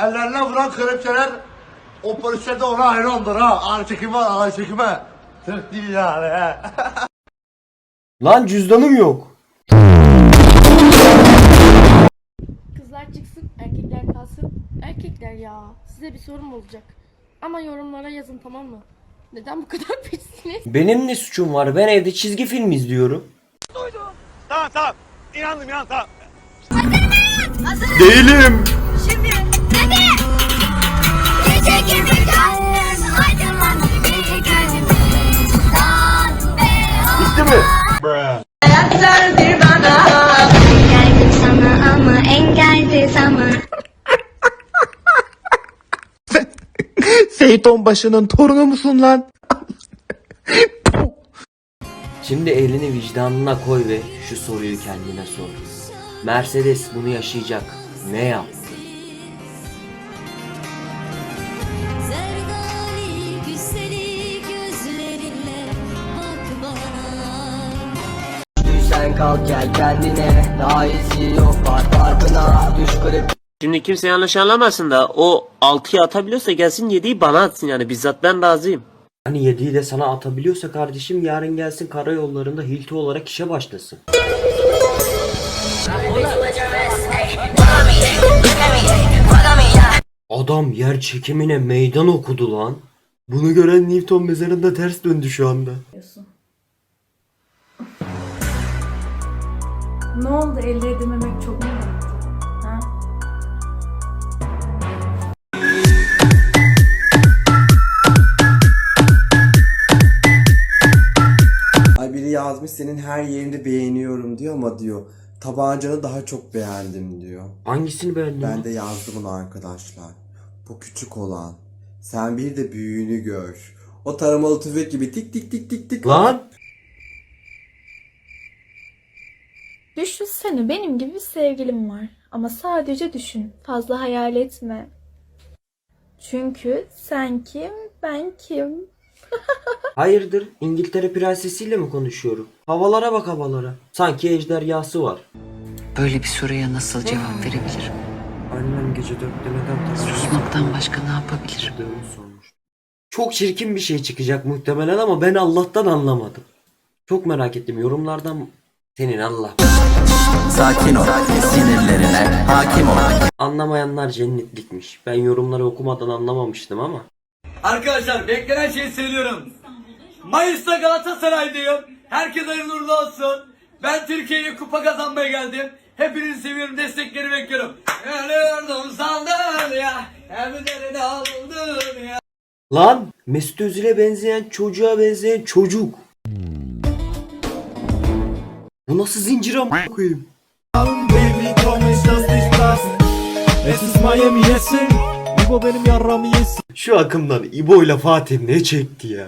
Ellerine vuran kelepçeler o polisler de ona hayrandır ha. Ağır çekime, ağır çekime. Türk değil yani he. Lan cüzdanım yok. Kızlar çıksın, erkekler kalsın. Erkekler ya, size bir sorum olacak. Ama yorumlara yazın tamam mı? Neden bu kadar pissiniz? Benim ne suçum var? Ben evde çizgi film izliyorum. Tamam tamam. İnandım inan tamam. Değilim. Seyit Onbaşı'nın torunu musun lan? Şimdi elini vicdanına koy ve şu soruyu kendine sor. Mercedes bunu yaşayacak. Ne yaptı? Sen kalk gel kendine Daha iyisi yok var farkına Düş kırıp Şimdi kimse yanlış anlamasın da o 6'yı atabiliyorsa gelsin 7'yi bana atsın yani bizzat ben razıyım. Hani yediği de sana atabiliyorsa kardeşim yarın gelsin karayollarında hilti olarak işe başlasın. Adam yer çekimine meydan okudu lan. Bunu gören Newton mezarında ters döndü şu anda. Ne oldu elde edememek çok mu yazmış senin her yerini beğeniyorum diyor ama diyor tabancanı daha çok beğendim diyor. Hangisini beğendin? Ben de yazdım onu arkadaşlar. Bu küçük olan. Sen bir de büyüğünü gör. O taramalı tüfek gibi tik tik tik tik tik. Lan! Düşünsene benim gibi bir sevgilim var. Ama sadece düşün. Fazla hayal etme. Çünkü sen kim, ben kim? Hayırdır? İngiltere prensesiyle mi konuşuyorum? Havalara bak havalara. Sanki ejderhası var. Böyle bir soruya nasıl cevap verebilirim? Annem gece dörtte neden Susmaktan başka ne yapabilirim? Sormuş. Çok çirkin bir şey çıkacak muhtemelen ama ben Allah'tan anlamadım. Çok merak ettim yorumlardan senin Allah. Sakin ol sinirlerine hakim ol Anlamayanlar cennetlikmiş. Ben yorumları okumadan anlamamıştım ama. Arkadaşlar beklenen şeyi söylüyorum. Mayıs'ta Galatasaray'dayım Herkes hayırlı uğurlu olsun. Ben Türkiye'ye kupa kazanmaya geldim. Hepinizi seviyorum destekleri bekliyorum. Ölüyordum sandın ya. Hem de aldın ya. Lan Mesut Özil'e benzeyen çocuğa benzeyen çocuk. Bu nasıl zincir amına koyayım? İbo benim yarramı yesin. Şu akımdan İbo ile Fatih ne çekti ya?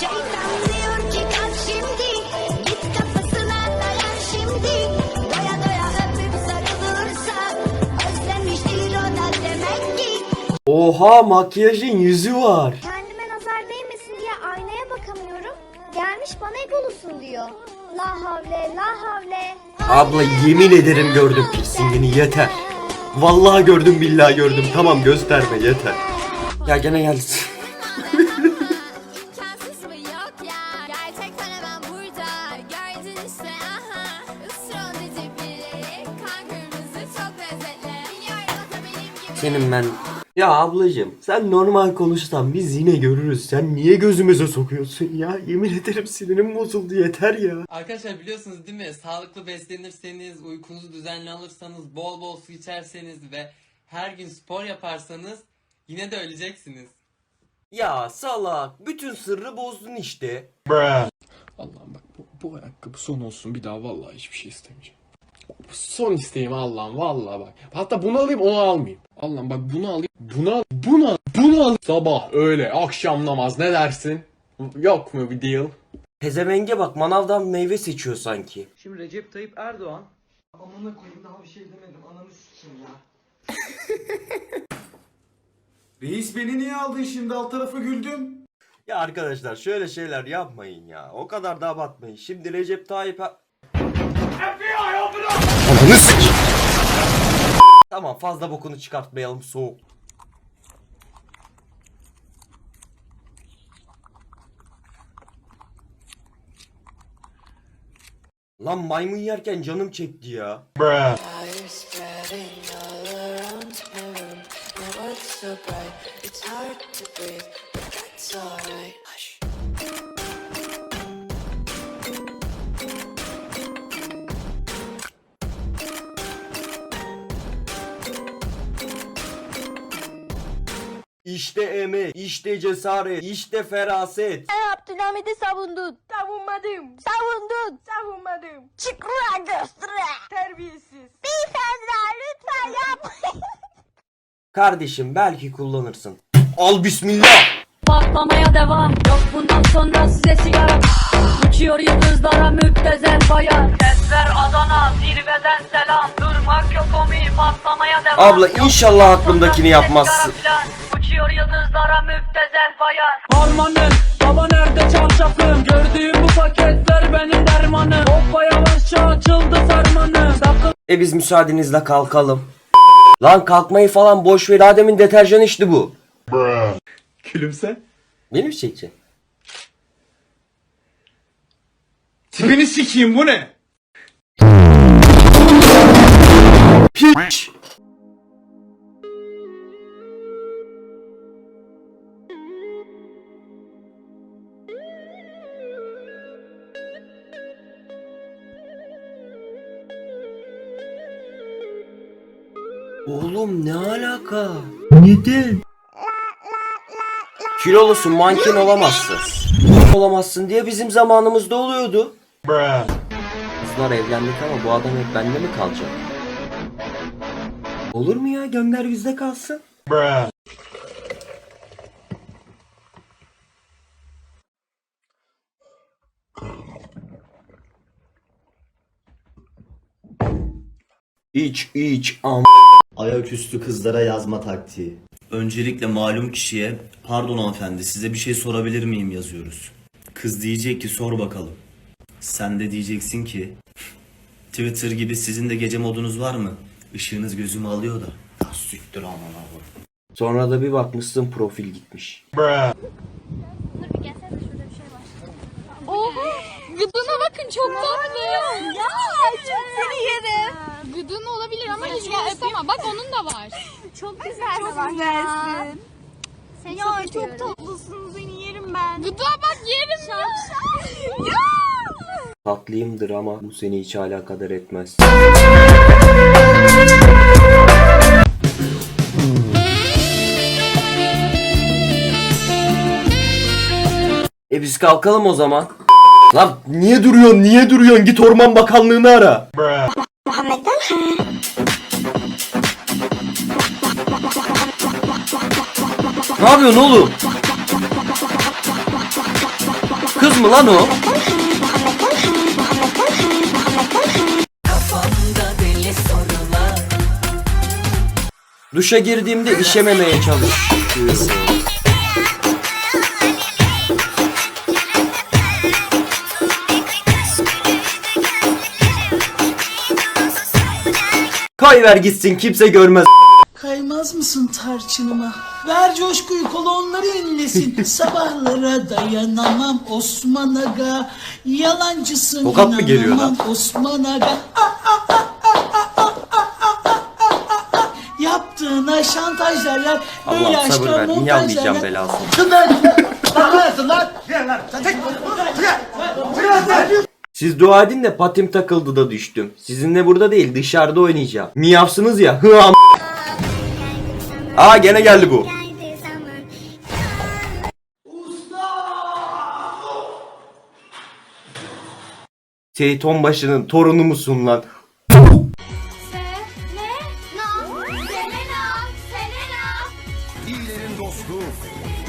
Şeytan diyor ki kalk La havle la havle. Abla yemin ederim gördüm piercingini yeter. Vallahi gördüm billahi gördüm. Tamam gösterme yeter. Ya gene geldi. Senin ben... Ya ablacığım sen normal konuşsan biz yine görürüz. Sen niye gözümüze sokuyorsun ya? Yemin ederim sinirim bozuldu yeter ya. Arkadaşlar biliyorsunuz değil mi? Sağlıklı beslenirseniz, uykunuzu düzenli alırsanız, bol bol su içerseniz ve her gün spor yaparsanız yine de öleceksiniz. Ya salak bütün sırrı bozdun işte. Allah'ım bak bu, bu ayakkabı son olsun bir daha vallahi hiçbir şey istemeyeceğim. Son isteğim Allah'ım vallahi bak. Hatta bunu alayım onu almayayım. Allah'ım bak bunu alayım. Bunu al. Bunu al. Bunu al. Sabah öğle akşam namaz ne dersin? Yok mu bir deal? Pezevenge bak manavdan meyve seçiyor sanki. Şimdi Recep Tayyip Erdoğan Amına koyayım daha bir şey demedim. Ananı sikeyim ya. Reis beni niye aldın şimdi alt tarafa güldüm? Ya arkadaşlar şöyle şeyler yapmayın ya. O kadar da abartmayın. Şimdi Recep Tayyip Er- Ananı sik- Tamam fazla bokunu çıkartmayalım soğuk. Lan maymun yerken canım çekti ya. İşte emek, işte cesaret, işte feraset. Abdülhamid'i savundun. Savunmadım. Savundun. Savunmadım. Çık ulan göstere. Terbiyesiz. Beyefendiler lütfen yapmayın. Kardeşim belki kullanırsın. Al bismillah. Patlamaya devam Yok bundan sonra size sigara Uçuyor yıldızlara müptezel bayan Sesler Adana zirveden selam Durmak yok omi patlamaya devam Abla inşallah aklımdakini yapmazsın. Uçuyor yıldızlara müptezel bayan Harmanım baba nerede çarşafım Gördüğüm bu paketler benim dermanım Hoppa yavaşça açıldı fermanım Sakın E biz müsaadenizle kalkalım. Lan kalkmayı falan boş ver. Adem'in deterjan içti bu. Gülümse. Beni mi çekeceksin? Tipini sikeyim bu ne? Piç. Oğlum ne alaka? Neden? Kilolusun manken olamazsın. Olamazsın diye bizim zamanımızda oluyordu. Kızlar evlendik ama bu adam hep bende mi kalacak? Olur mu ya gönder yüzde kalsın. İç iç am. Ayaküstü kızlara yazma taktiği. Öncelikle malum kişiye pardon hanımefendi size bir şey sorabilir miyim yazıyoruz. Kız diyecek ki sor bakalım. Sen de diyeceksin ki Twitter gibi sizin de gece modunuz var mı? Işığınız gözümü alıyor da. Ya siktir aman abi. Sonra da bir bakmışsın profil gitmiş. Oha! Gıdına bakın çok tatlı. Ya çok seni yerim. Gıdın olabilir ama hiç yapamam. Bak onun da var. Çok güzel çok güzelsin. Seni ya çok tatlısın seni yerim ben. Gıda bak yerim ya. ya. Tatlıyımdır ama bu seni hiç alakadar etmez. E biz kalkalım o zaman. Lan niye duruyorsun niye duruyorsun git orman bakanlığını ara. Ne yapıyorsun oğlum? Kız mı lan o? Duşa girdiğimde işememeye çalışıyorum. Kay ver gitsin kimse görmez. Kaymaz mısın tarçınıma? Ver coşkuyu kolonları inlesin. Sabahlara dayanamam Osman Aga. Yalancısın Tokat mı geliyor lan? Osman Aga. Ah, ah, ah, ah, ah, ah, ah, ah, ah, ah. Yaptığına şantaj derler. Böyle Allah sabır aşka ver niye montaj anlayacağım derler. belasını. Siz dua edin de patim takıldı da düştüm. Sizinle burada değil dışarıda oynayacağım. Miyavsınız ya. Hı am. Aa gene geldi bu. Seyit Onbaşı'nın torunu musun lan? Selena, Selena, Selena. İyilerin dostu,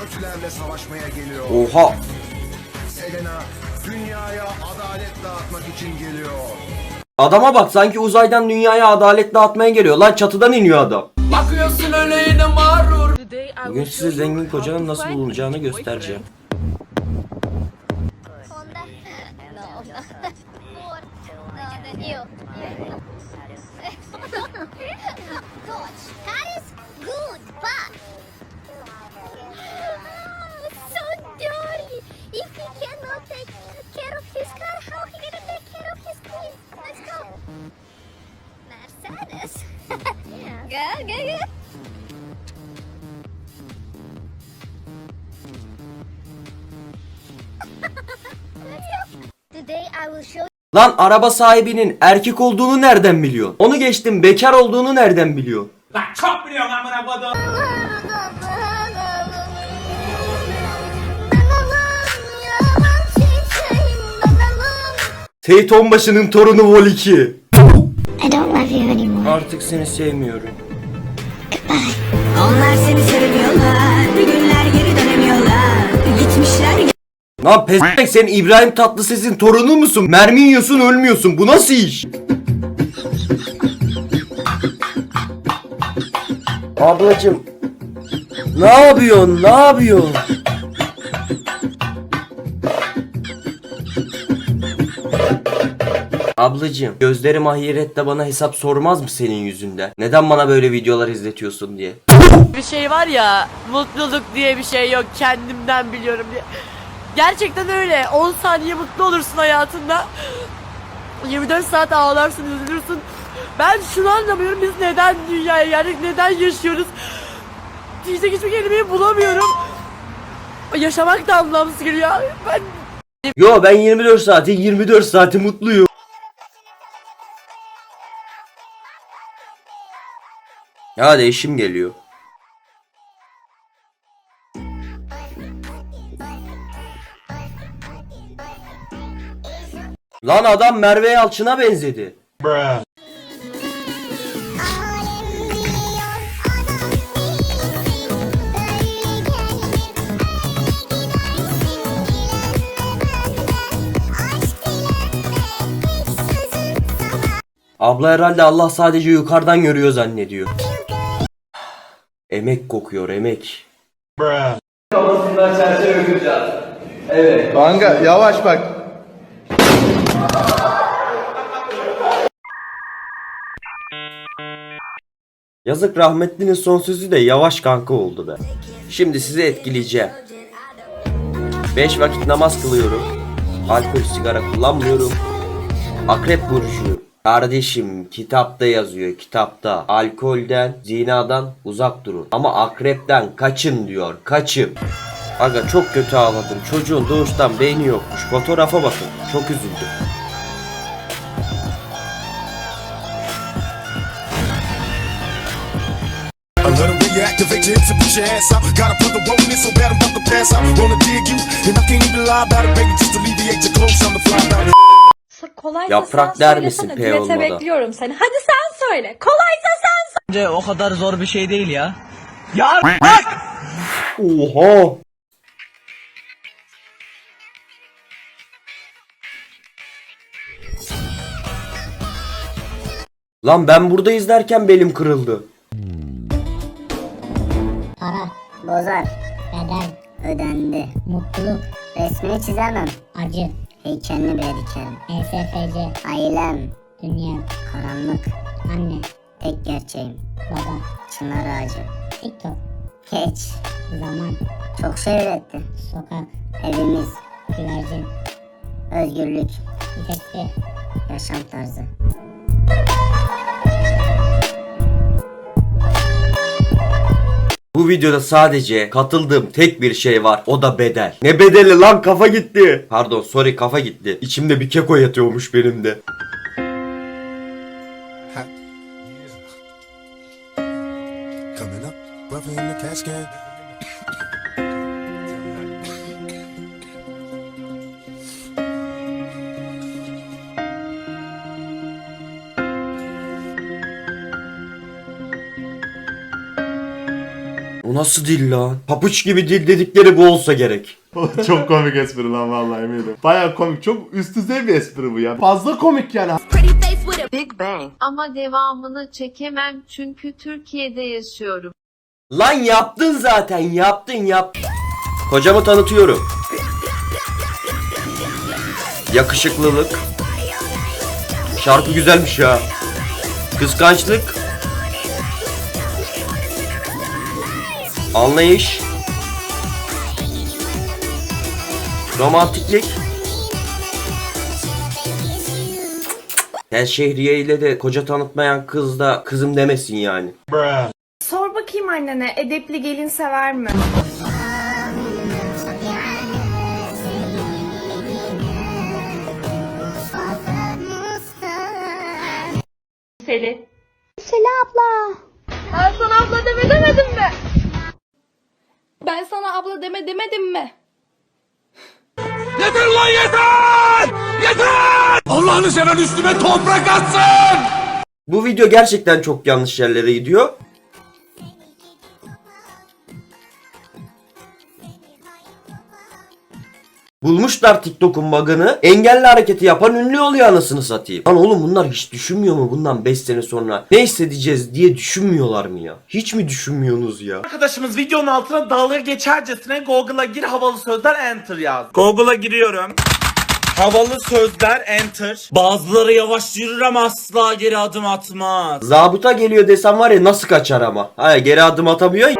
kötülerle savaşmaya geliyor. Oha. Adama bak sanki uzaydan dünyaya adalet dağıtmaya geliyor. Lan çatıdan iniyor adam. Bakıyorsun öyle yine mağrur. Bugün size zengin kocanın nasıl bulunacağını göstereceğim. Today I will show Lan araba sahibinin erkek olduğunu nereden biliyor? Onu geçtim bekar olduğunu nereden biliyor? Seyit Onbaşı'nın torunu Vol 2. I don't love you anymore. Artık seni sevmiyorum. Onlar seni sevmiyorlar. Bir günler geri dönemiyorlar. Gitmişler Lan pezevenk sen İbrahim Tatlıses'in torunu musun? Mermi yiyorsun ölmüyorsun. Bu nasıl iş? Ablacım. Ne yapıyorsun? Ne yapıyorsun? Ablacım, gözlerim ahirette bana hesap sormaz mı senin yüzünden? Neden bana böyle videolar izletiyorsun diye? Bir şey var ya mutluluk diye bir şey yok kendimden biliyorum diye. Gerçekten öyle 10 saniye mutlu olursun hayatında. 24 saat ağlarsın üzülürsün. Ben şunu anlamıyorum biz neden dünyaya geldik neden yaşıyoruz. Diyecek hiçbir kelimeyi bulamıyorum. Yaşamak da anlamsız geliyor. Ben Yo ben 24 saati 24 saati mutluyum. Ya eşim geliyor. Lan adam Merve Yalçın'a benzedi. Abla herhalde Allah sadece yukarıdan görüyor zannediyor. Emek kokuyor emek. Kafasından çerçeve kıracağız. Evet. Kanka yavaş bak. Yazık rahmetlinin son sözü de yavaş kanka oldu be. Şimdi sizi etkileyeceğim. 5 vakit namaz kılıyorum. Alkol sigara kullanmıyorum. Akrep burcuyum. Kardeşim kitapta yazıyor kitapta. Alkolden, zinadan uzak durun. Ama akrepten kaçın diyor. Kaçın. Aga çok kötü ağladım. Çocuğun doğuştan beyni yokmuş. Fotoğrafa bakın. Çok üzüldüm. Let them reactivate your ass out. Gotta put the roll in so bad I'm about to pass out. Wanna dig you, and I can't even lie about it, baby. Just alleviate your clothes, I'm the fly. Kolaysa Yaprak sen der söylesene, misin P düete olmadan? bekliyorum seni. Hadi sen söyle. Kolaysa sen Bence o kadar zor bir şey değil ya. Ya Oha. Lan ben burada izlerken belim kırıldı. Para, bozar, bedel, ödendi. Mutluluk, resmini çizemem. Acı, heykelini bile dikerim. ESFC, ailem, dünya, karanlık, anne, tek gerçeğim, baba, çınar ağacı, TikTok, geç, zaman, çok şey üretti. Sokak, evimiz, güvercin, özgürlük, İpekli, yaşam tarzı. Bu videoda sadece katıldığım tek bir şey var. O da bedel. Ne bedeli lan kafa gitti. Pardon sorry kafa gitti. İçimde bir keko yatıyormuş benim de. O nasıl dil lan? Papuç gibi dil dedikleri bu olsa gerek. çok komik espri lan vallahi eminim. Baya komik. Çok üst düzey bir espri bu ya. Fazla komik yani. Big Bang. Ama devamını çekemem çünkü Türkiye'de yaşıyorum. Lan yaptın zaten yaptın yap. Kocamı tanıtıyorum. Yakışıklılık. Şarkı güzelmiş ya. Kıskançlık. Anlayış. Romantiklik. Tel Şehriye ile de koca tanıtmayan kız da kızım demesin yani. Sor bakayım annene edepli gelin sever mi? Seli. Sela abla. Ben sana abla deme demedim mi? Ben sana abla deme demedim mi? Yeter lan yeter! Yeter! Allah'ını seven üstüme toprak atsın! Bu video gerçekten çok yanlış yerlere gidiyor. Bulmuşlar TikTok'un bug'ını. Engelli hareketi yapan ünlü oluyor anasını satayım. Lan oğlum bunlar hiç düşünmüyor mu bundan 5 sene sonra ne hissedeceğiz diye düşünmüyorlar mı ya? Hiç mi düşünmüyorsunuz ya? Arkadaşımız videonun altına dalga geçercesine Google'a gir havalı sözler enter yaz. Google'a giriyorum. Havalı sözler enter. Bazıları yavaş yürür ama asla geri adım atmaz. Zabıta geliyor desem var ya nasıl kaçar ama. Ha geri adım atamıyor.